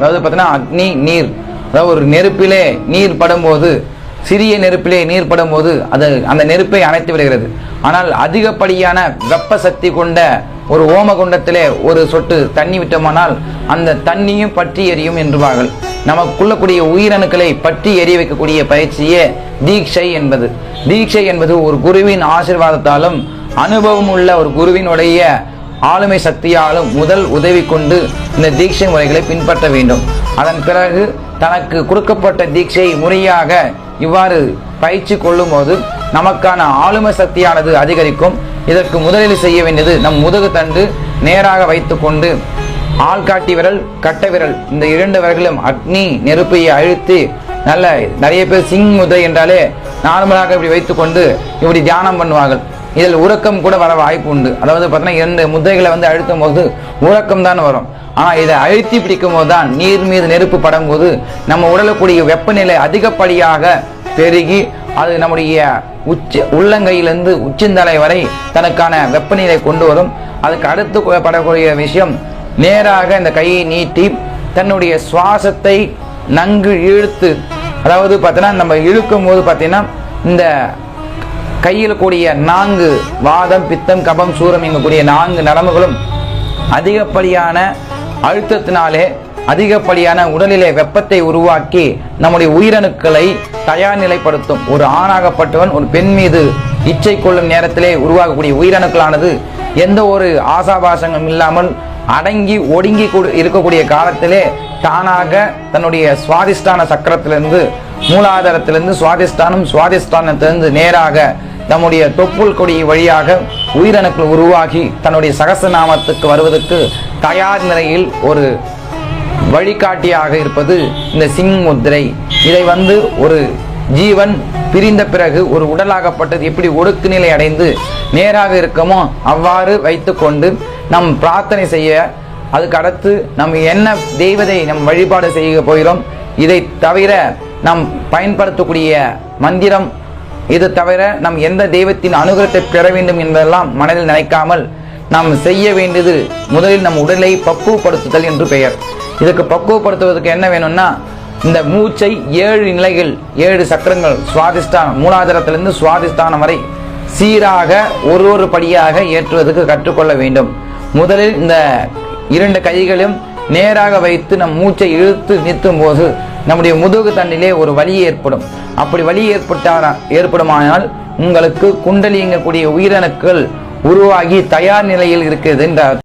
அதாவது பார்த்தீங்கன்னா அக்னி நீர். அதாவது ஒரு நெருப்பிலே நீர் படும்போது சிறிய நெருப்பிலே நீர் படும்போது அது அந்த நெருப்பை அணைத்து விடுகிறது. ஆனால் அதிகப்படியான வெப்ப சக்தி கொண்ட ஒரு ஓமகுண்டத்திலே ஒரு சொட்டு தண்ணி விட்டோமானால் அந்த தண்ணியும் பற்றி எரியும் என்றுவார்கள். நமக்குள்ளக்கூடிய உயிரணுக்களை பற்றி எரிய வைக்கக்கூடிய பயிற்சியே தீட்சை என்பது. தீட்சை என்பது ஒரு குருவின் ஆசீர்வாதத்தாலும் அனுபவம் உள்ள ஒரு குருவினுடைய ஆளுமை சக்தியாலும் முதல் உதவி கொண்டு இந்த தீட்சை முறைகளை பின்பற்ற வேண்டும். அதன் பிறகு தனக்கு கொடுக்கப்பட்ட தீட்சையை முறையாக இவ்வாறு பயிற்சி கொள்ளும் போது நமக்கான ஆளுமை சக்தியானது அதிகரிக்கும். இதற்கு முதலில் செய்ய வேண்டியது நம் முதுகு தண்டு நேராக வைத்துக்கொண்டு ஆள்காட்டி விரல் கட்ட விரல் இந்த இரண்டு விரல்களும் அக்னி நெருப்பை அழுத்தி நல்ல நிறைய பேர் சிங் முதிரை என்றாலே நார்மலாக இப்படி வைத்துக்கொண்டு இப்படி தியானம் பண்ணுவார்கள். இதில் உறக்கம் கூட வர வாய்ப்பு உண்டு. அதாவது பார்த்தீங்கன்னா இரண்டு முद्ரைகளை வந்து அழுத்தும் போது உறக்கம் தான் வரும். ஆனால் இதை அழுத்தி பிடிக்கும் போது தான் நீர் மீது நெருப்பு படும் போது நம்ம உடலுக்குரிய வெப்பநிலை அதிகப்படியாக பெருகி அது நம்முடைய உச்ச உள்ளங்கையிலிருந்து உச்சந்தலை வரை தனக்கான வெப்பநிலை கொண்டு வரும். அதுக்கு அடுத்து படக்கூடிய விஷயம் நேராக இந்த கையை நீட்டி தன்னுடைய சுவாசத்தை நன்கு இழுத்து அதாவது பார்த்தீங்கன்னா நம்ம இழுக்கும் போது பார்த்தீங்கன்னா இந்த கையில் கூடிய நான்கு வாதம் பித்தம் கபம் சூரம் இங்கக்கூடிய நான்கு நரம்புகளும் அதிகப்படியான அழுத்தத்தினாலே அதிகப்படியான உடலிலே வெப்பத்தை உருவாக்கி நம்முடைய உயிரணுக்களை தயார் நிலைப்படுத்தும். ஒரு ஆணாகப்பட்டவன் ஒரு பெண் மீது இச்சை கொள்ளும் நேரத்திலே உருவாகக்கூடிய உயிரணுக்களானது எந்த ஒரு ஆசாபாசங்களும் இல்லாமல் அடங்கி ஒடுங்கி இருக்கக்கூடிய காலத்திலே தானாக தன்னுடைய சுவாதிஷ்டான சக்கரத்திலிருந்து மூலாதாரத்திலிருந்து சுவாதிஷ்டானம் சுவாதிஷ்டானத்திலிருந்து நேராக நம்முடைய தொப்புள் கொடி வழியாக உயிரணுக்கள் உருவாகி தன்னுடைய சகசநாமத்துக்கு வருவதற்கு தயார் நிலையில் ஒரு வழிகாட்டியாக இருப்பது இந்த சிங் முத்திரை. இதை வந்து ஒரு ஜீவன் பிரிந்த பிறகு ஒரு உடலாகப்பட்டது எப்படி ஒடுக்கு நிலை அடைந்து நேராக இருக்கமோ அவ்வாறு வைத்துக்கொண்டு நம் பிரார்த்தனை செய்ய அதுக்கு அடுத்து நம் என்ன தெய்வதை நம் வழிபாடு செய்ய போகிறோம் இதை தவிர நாம் பயன்படுத்தக்கூடிய மந்திரம் இது தவிர நம் எந்த தெய்வத்தின் அனுகிரகத்தை பெற வேண்டும் என்பதெல்லாம் மனதில் நினைக்காமல் நாம் செய்ய வேண்டியது முதலில் நம் உடலை பக்குவப்படுத்துதல் என்று பெயர். இதுக்கு பக்குவப்படுத்துவதற்கு என்ன வேணும்னா இந்த மூச்சை ஏழு நிலைகள் ஏழு சக்கரங்கள் சுவாதிஷ்டான மூலாதாரத்திலிருந்து சுவாதிஷ்டானம் வரை சீராக ஒரு ஒரு படியாக ஏற்றுவதற்கு கற்றுக்கொள்ள வேண்டும். முதலில் இந்த இரண்டு கைகளும் நேராக வைத்து நம் மூச்சை இழுத்து நிறுத்தும் போது நம்முடைய முதுகு தண்டிலே ஒரு வலி ஏற்படும். அப்படி வலி ஏற்பட்டால் ஏற்படுமானால் உங்களுக்கு குண்டலிங்கக்கூடிய உயிரணுக்கள் உருவாகி தயார் நிலையில் இருக்கிறது என்ற